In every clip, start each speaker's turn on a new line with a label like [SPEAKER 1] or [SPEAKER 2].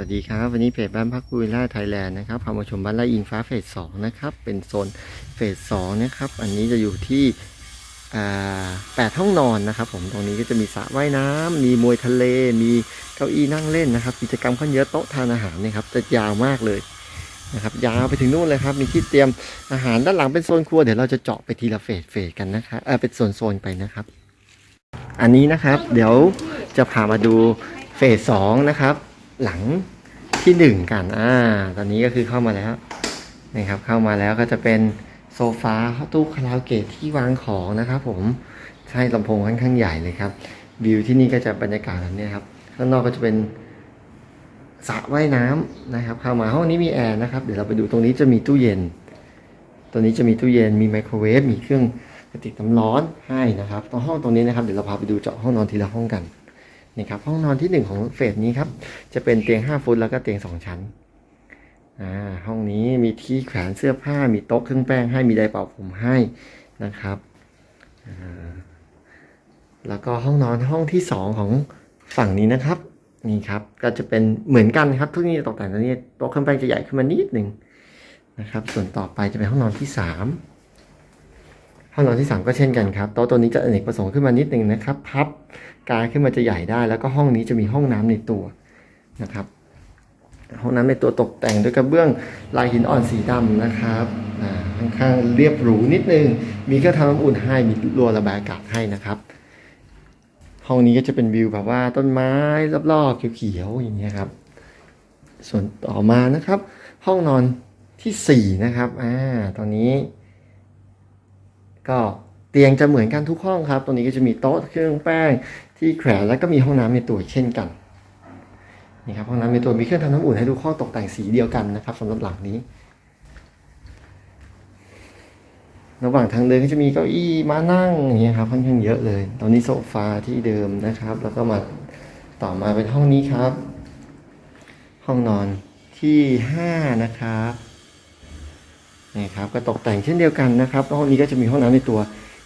[SPEAKER 1] วัสดีครับ วันนี้เพจบ้านพักพูวิลล่าไทยแลนด์นะครับพามาชมบ้านไร่อิงฟ้าเฟสสองนะครับ เป็นโซนเฟสสองนะครับ อันนี้จะอยู่ที่แปดห้องนอนนะครับ ผมตรงนี้ก็จะมีสระว่ายน้ำมีมวยทะเล มีเก้าอี้นั่งเล่นนะครับ กิจกรรมค่อนเยอะโต๊ะทานอาหารเนะครับจะยาวมากเลยนะครับ ยาวไปถึงนู่นเลยครับ มีที่เตรียมอาหารด้านหลังเป็นโซนครัวเดี๋ยวเราจะเจาะไปทีละเฟสเฟสกันนะครับเออเป็นโซนโซนไปนะครับ อันนี้นะครับ เดี๋ยวจะพามาดูเฟสสองนะครับ หลังที่หนึ่งกันอ่าตอนนี้ก็คือเข้ามาแล้วนะครับ เข้ามาแล้วก็จะเป็นโซฟาตู้คาราโอเกะที่วางของนะครับผมใช่ลำโพงค่อนข้างใหญ่เลยครับ วิวที่นี่ก็จะบรรยากาศแบบนี้ครับ ข้างนอกก็จะเป็นสระว่ายน้ำนะครับ เข้ามาห้องนี้มีแอร์นะครับ เดี๋ยวเราไปดูตรงนี้จะมีตู้เย็น ตัวนี้จะมีตู้เย็น มีไมโครเวฟ มีเครื่องกระติกน้ำร้อนให้นะครับตรงห้องตรงนี้นะครับ เดี๋ยวเราพาไปดูเจาะห้องนอนทีละห้องกัน นี่ครับห้องนอนที่หนึ่งของเฟสนี้ครับ จะเป็นเตียง 5 ฟุตแล้วก็เตียง 2 ชั้นอ่าห้องนี้มีที่แขวนเสื้อผ้ามีโต๊ะเครื่องแป้งให้มีไดร์เป่าผมให้นะครับอ่าแล้วก็ห้องนอนห้องที่ 2 ของฝั่งนี้นะครับนี่ครับก็จะเป็นเหมือนกันครับ ทุกนี้ตกแต่งตัวนี้โต๊ะเครื่องแป้งจะใหญ่ขึ้นมานิดหนึ่งนะครับ ส่วนต่อไปจะเป็นห้องนอนที่ 3 ห้องนอนที่ 3 ก็เช่นกันครับโต๊ะตัวนี้จะอเนกประสงค์ขึ้นมานิดหนึ่งนะครับพับกายขึ้นมาจะใหญ่ได้ แล้วก็ห้องนี้จะมีห้องน้ำในตัวนะครับ ห้องน้ำในตัวตกแต่งด้วยกระเบื้องลายหินอ่อนสีดำนะครับค่อนข้างเรียบหรูนิดนึง มีเครื่องทำน้ำอุ่นให้มีรัวระบายอากาศให้นะครับ ห้องนี้ก็จะเป็นวิวแบบว่าต้นไม้รอบๆเขียวๆอย่างเงี้ยครับ ส่วนต่อมานะครับ ห้องนอนที่สี่นะครับอ่าตอนนี้ ก็เตียงจะเหมือนกันทุกห้องครับตรงนี้ก็จะมีโต๊ะเครื่องแป้งที่แขวนแล้วก็มีห้องน้ำในตัวเช่นกันนี่ครับห้องน้ำในตัวมีเครื่องทำน้ำอุ่นให้ทุกห้องตกแต่งสีเดียวกันนะครับสำหรับหลังนี้ ระหว่างทางเดินก็จะมีเก้าอี้มานั่งอย่างเงี้ยครับค่อนข้างเยอะเลย ตอนนี้โซฟาที่เดิมนะครับ แล้วก็มาต่อมาเป็นห้องนี้ครับ ห้องนอนที่ห้านะครับ นี่ครับก็ตกแต่งเช่นเดียวกันนะครับห้องนี้ก็จะมีห้องน้ำในตัว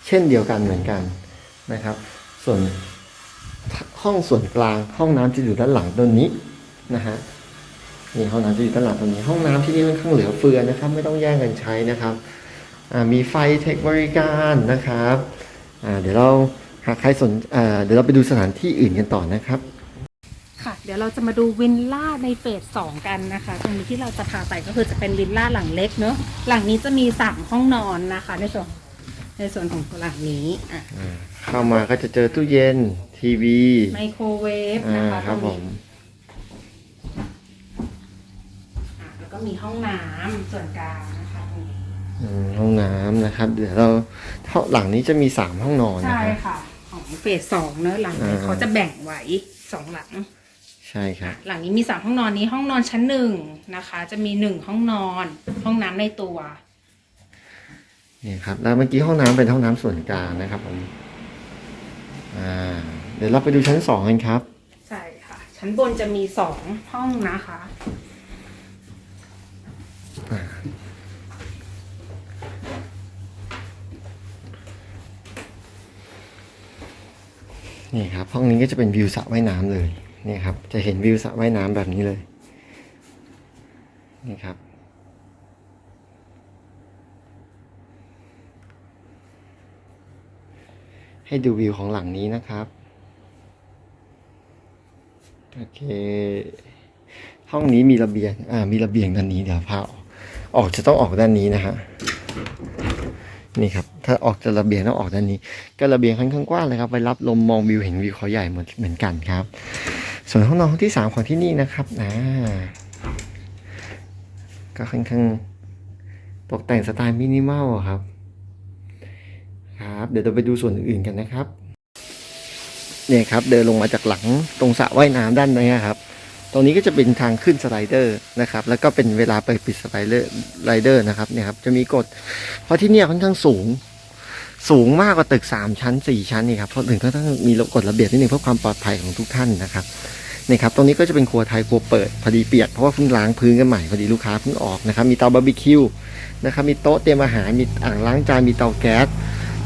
[SPEAKER 1] เช่นเดียวกันเหมือนกันนะครับ ส่วนห้องส่วนกลางห้องน้ำจะอยู่ด้านหลังต้นนี้นะฮะนี่ห้องน้ำจะอยู่ด้านหลังตรงนี้ ห้องน้ำที่นี่ค่อนข้างเหลือเฟือนะครับ ไม่ต้องแย่งกันใช้นะครับมีไฟเทคบริการนะครับเดี๋ยวเราหากใครสนเดี๋ยวเราไปดูสถานที่อื่นกันต่อนะครับ
[SPEAKER 2] เดี๋ยวเราจะมาดูวิลล่าในเฟสสองกันนะคะ ตรงนี้ที่เราจะพาไปก็คือจะเป็นวิลล่าหลังเล็กเนอะหลังนี้จะมีสามห้องนอนนะคะ ในส่วนในส่วนของหลังนี้อะ
[SPEAKER 1] เข้ามาก็จะเจอตู้เย็นทีวี
[SPEAKER 2] ไมโครเวฟ
[SPEAKER 1] อ่า
[SPEAKER 2] นะคะ
[SPEAKER 1] ครับ
[SPEAKER 2] ต
[SPEAKER 1] ผ
[SPEAKER 2] รง
[SPEAKER 1] ม
[SPEAKER 2] นี้อะแล้วก็มีห้องน้ำส่วนกลางนะคะตรงนี้
[SPEAKER 1] อืมห้องน้ำนะครับ เดี๋ยวเราห้องหลังนี้จะมีสามห้องนอนนะ
[SPEAKER 2] ใช่
[SPEAKER 1] ครับ
[SPEAKER 2] ค่ะ ของเฟสสองเนอะหลังนี้
[SPEAKER 1] อ่า
[SPEAKER 2] เขาจะแบ่งไว้สองหลัง
[SPEAKER 1] ใช่ครับ
[SPEAKER 2] หลังนี้มีสามห้องนอนนี้ห้องนอนชั้นหนึ่งนะคะ จะมีหนึ่งห้องนอน ห้องน้ำในตัว
[SPEAKER 1] นี่ครับ แล้วเมื่อกี้ห้องน้ำเป็นห้องน้ำส่วนกลางนะครับผมอ่าเดี๋ยวเราไปดูชั้นสองกันครับ
[SPEAKER 2] ใช่ค่ะ ชั้นบนจะมีสองห้องนะคะ
[SPEAKER 1] นี่ครับ ห้องนี้ก็จะเป็นวิวสระว่ายน้ำเลย นี่ครับ จะเห็นวิวสระว่ายน้ำแบบนี้เลย นี่ครับ ให้ดูวิวของหลังนี้นะครับ โอเค ห้องนี้มีระเบียง อ่า มีระเบียงด้านนี้เดี๋ยวพาออก ออกจะต้องออกด้านนี้นะฮะ นี่ครับ ถ้าออกจากระเบียงต้องออกด้านนี้ ก็ระเบียงค่อนข้างกว้างเลยครับ ไปรับลมมองวิวเห็นวิวเขาใหญ่เหมือนเหมือนกันครับ ส่วนห้องนอนห้องที่สามของที่นี่นะครับอ่าก็ค่อนข้างตกแต่งสไตล์มินิมอลครับ ครับ เดี๋ยวเราไปดูส่วนอื่นๆกันนะครับเนี่ยครับ เดินลงมาจากหลังตรงสระว่ายน้ำด้านนี้ครับ ตรงนี้ก็จะเป็นทางขึ้นสไลเดอร์นะครับ แล้วก็เป็นเวลาเปิดปิดสไลเดอร์ไลเดอร์นะครับเนี่ยครับ จะมีกฎเพราะที่เนี่ยค่อนข้างสูง สูงมากกว่าตึก 3 ชั้น 4 ชั้นนี่ครับเพราะถึงก็ต้องมีกฎระเบียบนิดนึงเพื่อความปลอดภัยของทุกท่านนะครับนี่ครับตรงนี้ก็จะเป็นครัวไทยครัวเปิดพอดีเปียกเพราะว่าเพิ่งล้างพื้นกันใหม่พอดีลูกค้าเพิ่งออกนะครับมีเตาบาร์บีคิวนะครับมีโต๊ะเตรียมอาหารมีอ่างล้างจานมีเตาแก๊ส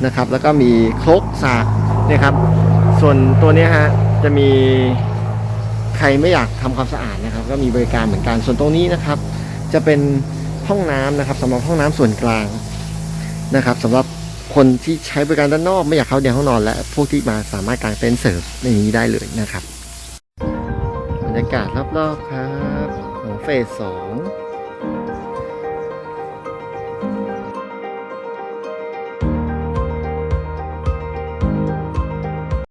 [SPEAKER 1] นะครับแล้วก็มีครกสากนี่ครับส่วนตัวนี้ฮะจะมีใครไม่อยากทำความสะอาดนะครับ ก็มีบริการเหมือนกันส่วนตรงนี้นะครับ จะเป็นห้องน้ำนะครับสำหรับห้องน้ำส่วนกลางนะครับสำหรับ คนที่ใช้บริการด้านนอกไม่อยากเข้าในห้องนอนและพวกที่มาสามารถกางเต็นท์เสริมในนี้ได้เลยนะครับบรรยากาศรอบๆครับของเฟสสอง